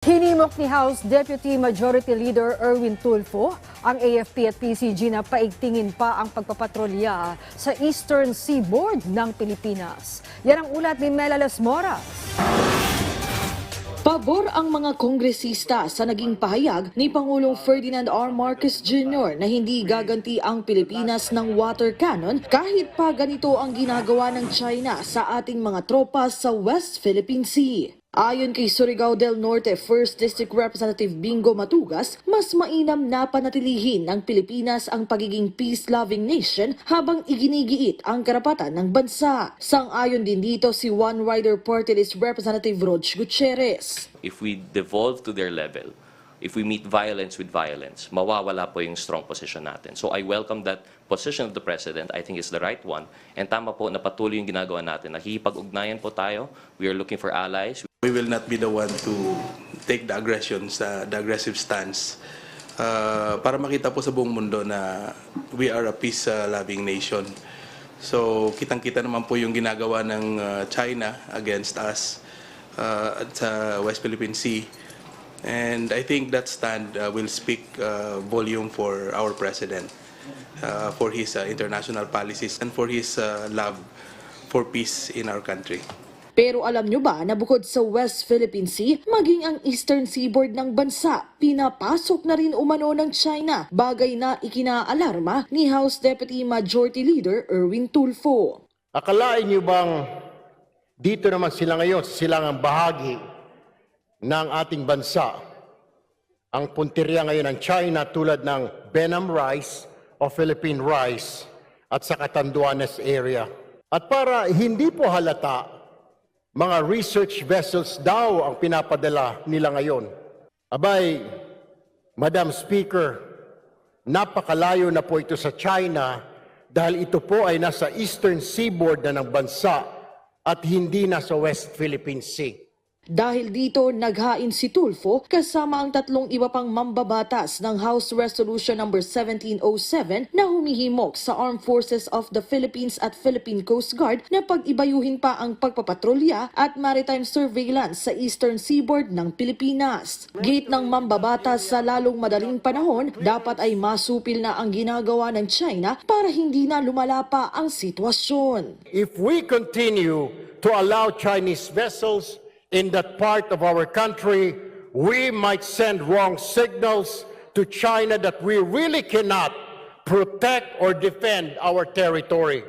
Hinimok ni House Deputy Majority Leader Erwin Tulfo ang AFP at PCG na paigtingin pa ang pagpapatrolya sa Eastern Seaboard ng Pilipinas. Yan ang ulat ni Mela Las Moras. Pabor ang mga kongresista sa naging pahayag ni Pangulong Ferdinand R. Marcos Jr. na hindi gaganti ang Pilipinas ng water cannon kahit pa ganito ang ginagawa ng China sa ating mga tropa sa West Philippine Sea. Ayon kay Surigao del Norte 1st District Representative Bingo Matugas, mas mainam na panatilihin ng Pilipinas ang pagiging peace-loving nation habang iginigiit ang karapatan ng bansa. Sang-ayon din dito si One Rider Party List Representative Rog Gutierrez. if we devolve to their level, if we meet violence with violence, mawawala po yung strong position natin. So I welcome that position of the President. I think it's the right one. And tama po na patuloy yung ginagawa natin. Nakikipag-ugnayan po tayo. We are looking for allies. We will not be the one to take the aggression, sa the aggressive stance uh, para makita po sa buong mundo na we are a peace-loving nation. So, kitang-kita naman po yung ginagawa ng uh, China against us uh, at sa West Philippine Sea. And I think that stand uh, will speak uh, volume for our president, uh, for his uh, international policies and for his uh, love for peace in our country. Pero alam nyo ba na bukod sa West Philippine Sea, maging ang Eastern Seaboard ng bansa, pinapasok na rin umano ng China, bagay na ikinaalarma ni House Deputy Majority Leader Erwin Tulfo. Akalain niyo bang dito naman sila ngayon sa silangang bahagi ng ating bansa? Ang punteriya ngayon ng China tulad ng Benham Rice o Philippine Rice at sa Catanduanes area. At para hindi po halata, mga research vessels daw ang pinapadala nila ngayon. Abay, Madam Speaker, napakalayo na po ito sa China dahil ito po ay nasa eastern seaboard na ng bansa at hindi nasa West Philippine Sea. Dahil dito, naghain si Tulfo kasama ang tatlong iba pang mambabatas ng House Resolution No. 1707 na humihimok sa Armed Forces of the Philippines at Philippine Coast Guard na pag-ibayuhin pa ang pagpapatrolya at maritime surveillance sa eastern seaboard ng Pilipinas. Gate ng mambabatas sa lalong madaling panahon, dapat ay masupil na ang ginagawa ng China para hindi na lumala pa ang sitwasyon. If we continue to allow Chinese vessels in that part of our country, we might send wrong signals to China that we really cannot protect or defend our territory.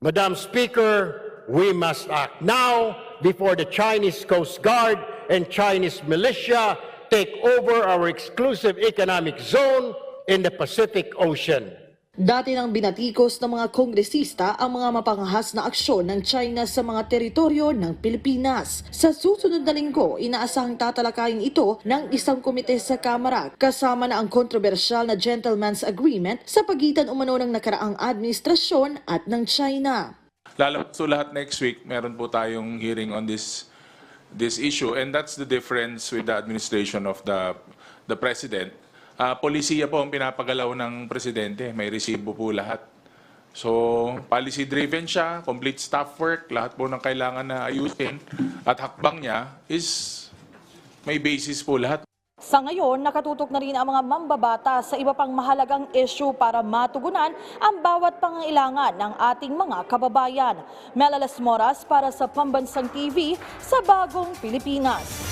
Madam Speaker, we must act now before the Chinese Coast Guard and Chinese militia take over our exclusive economic zone in the Pacific Ocean. Dati nang binatikos ng mga kongresista ang mga mapangahas na aksyon ng China sa mga teritoryo ng Pilipinas. Sa susunod na linggo, inaasahang tatalakayin ito ng isang komite sa Kamara kasama na ang kontrobersyal na gentleman's agreement sa pagitan umano ng nakaraang administrasyon at ng China. Lalabas so lahat next week, meron po tayong hearing on this this issue and that's the difference with the administration of the the president. Ah, polisiya po ang pinapagalaw ng presidente, may resibo po lahat. So, policy driven siya, complete staff work, lahat po ng kailangan na ayusin at hakbang niya is may basis po lahat. Sa ngayon, nakatutok na rin ang mga mambabata sa iba pang mahalagang issue para matugunan ang bawat pangailangan ng ating mga kababayan. Melalas Moras para sa Pambansang TV sa Bagong Pilipinas.